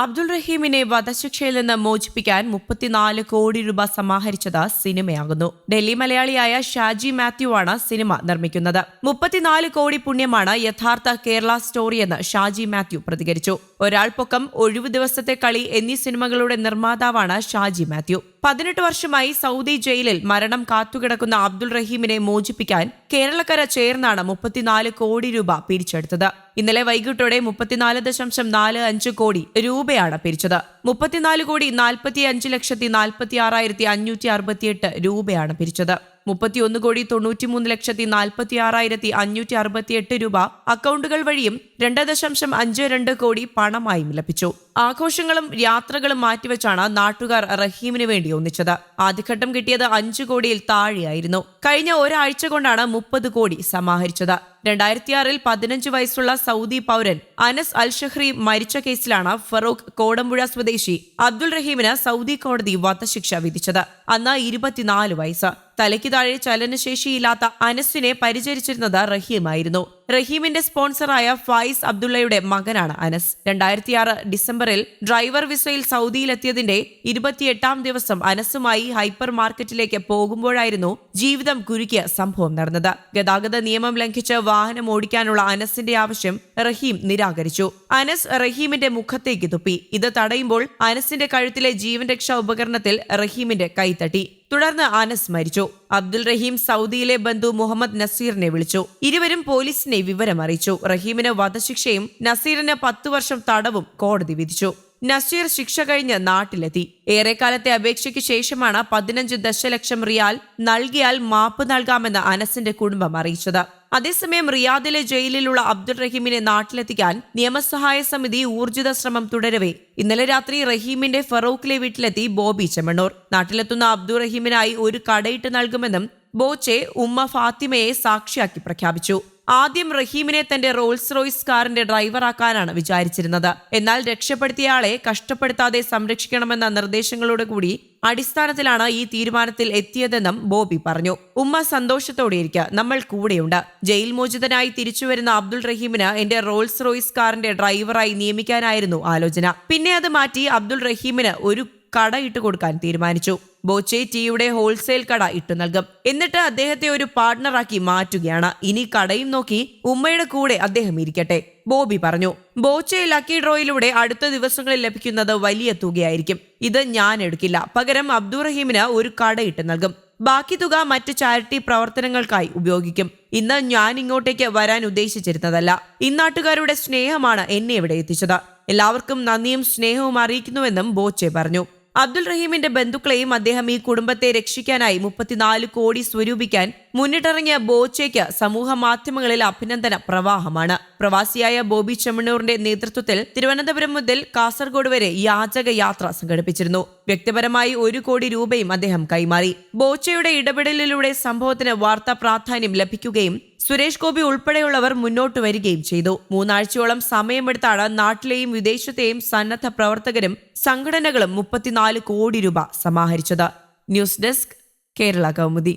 അബ്ദുൾ റഹീമിനെ വധശിക്ഷയിൽ നിന്ന് മോചിപ്പിക്കാൻ മുപ്പത്തിനാല് കോടി രൂപ സമാഹരിച്ചത് സിനിമയാകുന്നു. ഡൽഹി മലയാളിയായ ഷാജി മാത്യു ആണ് സിനിമ നിർമ്മിക്കുന്നത്. മുപ്പത്തിനാല് കോടി പുണ്യമാണ് യഥാർത്ഥ കേരള സ്റ്റോറിയെന്ന് ഷാജി മാത്യു പ്രതികരിച്ചു. ഒരാൾ പൊക്കം ഒഴിവു ദിവസത്തെ കളി എന്നീ സിനിമകളുടെ നിർമ്മാതാവാണ് ഷാജി മാത്യു. പതിനെട്ട് വർഷമായി സൗദി ജയിലിൽ മരണം കാത്തുകിടക്കുന്ന അബ്ദുൾ റഹീമിനെ മോചിപ്പിക്കാൻ കേരളക്കര ചേർന്നാണ് മുപ്പത്തിനാല് കോടി രൂപ പിരിച്ചെടുത്തത്. ഇന്നലെ വൈകിട്ടോടെ മുപ്പത്തിനാല് ദശാംശം നാല് അഞ്ച് കോടി രൂപയാണ് പിരിച്ചത്. മുപ്പത്തിനാല് കോടി നാൽപ്പത്തി അഞ്ച് ലക്ഷത്തി നാൽപ്പത്തി ആറായിരത്തി അഞ്ഞൂറ്റി അറുപത്തിയെട്ട് രൂപയാണ് പിരിച്ചത്. മുപ്പത്തിയൊന്ന് കോടി തൊണ്ണൂറ്റിമൂന്ന് ലക്ഷത്തി നാൽപ്പത്തി ആറായിരത്തി അഞ്ഞൂറ്റി അറുപത്തിയെട്ട് രൂപ അക്കൗണ്ടുകൾ വഴിയും രണ്ട് ദശാംശം അഞ്ച് രണ്ട് കോടി പണമായും ലഭിച്ചു. ആഘോഷങ്ങളും യാത്രകളും മാറ്റിവെച്ചാണ് നാട്ടുകാർ റഹീമിന് വേണ്ടി ഒന്നിച്ചത്. ആദ്യഘട്ടം കിട്ടിയത് അഞ്ചു കോടിയിൽ താഴെയായിരുന്നു. കഴിഞ്ഞ ഒരാഴ്ച കൊണ്ടാണ് മുപ്പത് കോടി സമാഹരിച്ചത്. രണ്ടായിരത്തിയാറിൽ പതിനഞ്ച് വയസ്സുള്ള സൗദി പൗരൻ അനസ് അൽ ഷഹ്രി മരിച്ച കേസിലാണ് ഫറൂഖ് കോടമ്പുഴ സ്വദേശി അബ്ദുൾ റഹീമിന് സൗദി കോടതി വധശിക്ഷ വിധിച്ചത്. അന്ന് ഇരുപത്തിനാല് വയസ്സ്. തലയ്ക്ക് താഴെ ചലനശേഷിയില്ലാത്ത അനസിനെ പരിചരിച്ചിരുന്നത് റഹീമായിരുന്നു. റഹീമിന്റെ സ്പോൺസറായ ഫായിസ് അബ്ദുള്ളയുടെ മകനാണ് അനസ്. രണ്ടായിരത്തിയാറ് ഡിസംബറിൽ ഡ്രൈവർ വിസയിൽ സൗദിയിലെത്തിയതിന്റെ ഇരുപത്തിയെട്ടാം ദിവസം അനസുമായി ഹൈപ്പർ മാർക്കറ്റിലേക്ക് പോകുമ്പോഴായിരുന്നു ജീവിതം കുരുക്കിയ സംഭവം നടന്നത്. ഗതാഗത നിയമം ലംഘിച്ച് വാഹനം ഓടിക്കാനുള്ള അനസിന്റെ ആവശ്യം റഹീം നിരാകരിച്ചു. അനസ് റഹീമിന്റെ മുഖത്തേക്ക് തുപ്പി. ഇത് തടയുമ്പോൾ അനസിന്റെ കഴുത്തിലെ ജീവൻ രക്ഷാ ഉപകരണത്തിൽ റഹീമിന്റെ കൈത്തട്ടി തുടർന്ന് ആനസ് മരിച്ചു. അബ്ദുൽ റഹീം സൗദിയിലെ ബന്ധു മുഹമ്മദ് നസീറിനെ വിളിച്ചു. ഇരുവരും പോലീസിനെ വിവരം അറിയിച്ചു റഹീമിന് വധശിക്ഷയും നസീറിന് പത്തു വർഷം തടവും കോടതി വിധിച്ചു. നസീർ ശിക്ഷ കഴിഞ്ഞ് നാട്ടിലെത്തി. ഏറെക്കാലത്തെ അപേക്ഷയ്ക്ക് ശേഷമാണ് പതിനഞ്ച് ദശലക്ഷം റിയാൽ നൽകിയാൽ മാപ്പ് നൽകാമെന്ന് അനസിന്റെ കുടുംബം അറിയിച്ചത്. അതേസമയം റിയാദിലെ ജയിലിലുള്ള അബ്ദുൾ റഹീമിനെ നാട്ടിലെത്തിക്കാൻ നിയമസഹായ സമിതി ഊർജിത ശ്രമം തുടരവേ. ഇന്നലെ രാത്രി റഹീമിന്റെ ഫറൂഖിലെ വീട്ടിലെത്തി ബോബി ചെമ്മണ്ണൂർ. നാട്ടിലെത്തുന്ന അബ്ദുൾ റഹീമിനായി ഒരു കടയിട്ട് നൽകുമെന്നും ബോച്ചെ ഉമ്മ ഫാത്തിമയെ സാക്ഷിയാക്കി പ്രഖ്യാപിച്ചു. ആദ്യം റഹീമിനെ തന്റെ റോൾസ് റോയ്സ് കാറിന്റെ ഡ്രൈവറാക്കാനാണ് വിചാരിച്ചിരുന്നത്. എന്നാൽ രക്ഷപ്പെടുത്തിയയാളെ കഷ്ടപ്പെടുത്താതെ സംരക്ഷിക്കണമെന്ന നിർദ്ദേശങ്ങളോട് കൂടി അടിസ്ഥാനത്തിലാണ് ഈ തീരുമാനത്തിൽ എത്തിയതെന്നും ബോബി പറഞ്ഞു. ഉമ്മ സന്തോഷത്തോടെയിരിക്കുക നമ്മൾ കൂടെയുണ്ട്. ജയിൽ മോചിതനായി തിരിച്ചുവരുന്ന അബ്ദുൾ റഹീമിന് എന്റെ റോൾസ് റോയ്സ് കാറിന്റെ ഡ്രൈവറായി നിയമിക്കാനായിരുന്നു ആലോചന. പിന്നെ അത് മാറ്റി അബ്ദുൾ റഹീമിന് ഒരു കട ഇട്ട് കൊടുക്കാൻ തീരുമാനിച്ചു. ബോച്ചെ ടീയുടെ ഹോൾസെയിൽ കട ഇട്ടു നൽകും. എന്നിട്ട് അദ്ദേഹത്തെ ഒരു പാർട്ട്ണറാക്കി മാറ്റുകയാണ്. ഇനി കടയും നോക്കി ഉമ്മയുടെ കൂടെ അദ്ദേഹം ഇരിക്കട്ടെ ബോബി പറഞ്ഞു. ബോച്ചെ ലക്കി ഡ്രോയിലൂടെ അടുത്ത ദിവസങ്ങളിൽ ലഭിക്കുന്നത് വലിയ തുകയായിരിക്കും. ഇത് ഞാൻ എടുക്കില്ല. പകരം അബ്ദുറഹീമിന് ഒരു കട ഇട്ട് നൽകും. ബാക്കി തുക മറ്റ് ചാരിറ്റി പ്രവർത്തനങ്ങൾക്കായി ഉപയോഗിക്കും. ഇന്ന് ഞാൻ ഇങ്ങോട്ടേക്ക് വരാൻ ഉദ്ദേശിച്ചിരുന്നതല്ല. ഇന്നാട്ടുകാരുടെ സ്നേഹമാണ് എന്നെ ഇവിടെ എത്തിച്ചത്. എല്ലാവർക്കും നന്ദിയും സ്നേഹവും അറിയിക്കുന്നുവെന്നും ബോച്ചെ പറഞ്ഞു. അബ്ദുൾ റഹീമിന്റെ ബന്ധുക്കളെയും അദ്ദേഹം ഈ കുടുംബത്തെ രക്ഷിക്കാനായി മുപ്പത്തിനാല് കോടി സ്വരൂപിക്കാൻ മുന്നിട്ടിറങ്ങിയ ബോച്ചയ്ക്ക് സമൂഹ മാധ്യമങ്ങളിൽ അഭിനന്ദന പ്രവാഹമാണ്. പ്രവാസിയായ ബോബി ചെമ്മണ്ണൂറിന്റെ നേതൃത്വത്തിൽ തിരുവനന്തപുരം മുതൽ കാസർഗോഡ് വരെ യാചക യാത്ര സംഘടിപ്പിച്ചിരുന്നു. വ്യക്തിപരമായി ഒരു കോടി രൂപയും അദ്ദേഹം കൈമാറി. ബോച്ചയുടെ ഇടപെടലിലൂടെ സംഭവത്തിന് വാർത്താ പ്രാധാന്യം ലഭിക്കുകയും സുരേഷ് ഗോപി ഉൾപ്പെടെയുള്ളവർ മുന്നോട്ട് വരികയും ചെയ്തു. മൂന്നാഴ്ചയോളം സമയമെടുത്താണ് നാട്ടിലെയും വിദേശത്തെയും സന്നദ്ധ പ്രവർത്തകരും സംഘടനകളും മുപ്പത്തിനാല് കോടി രൂപ സമാഹരിച്ചത്. News desk Kerala Kaumudi.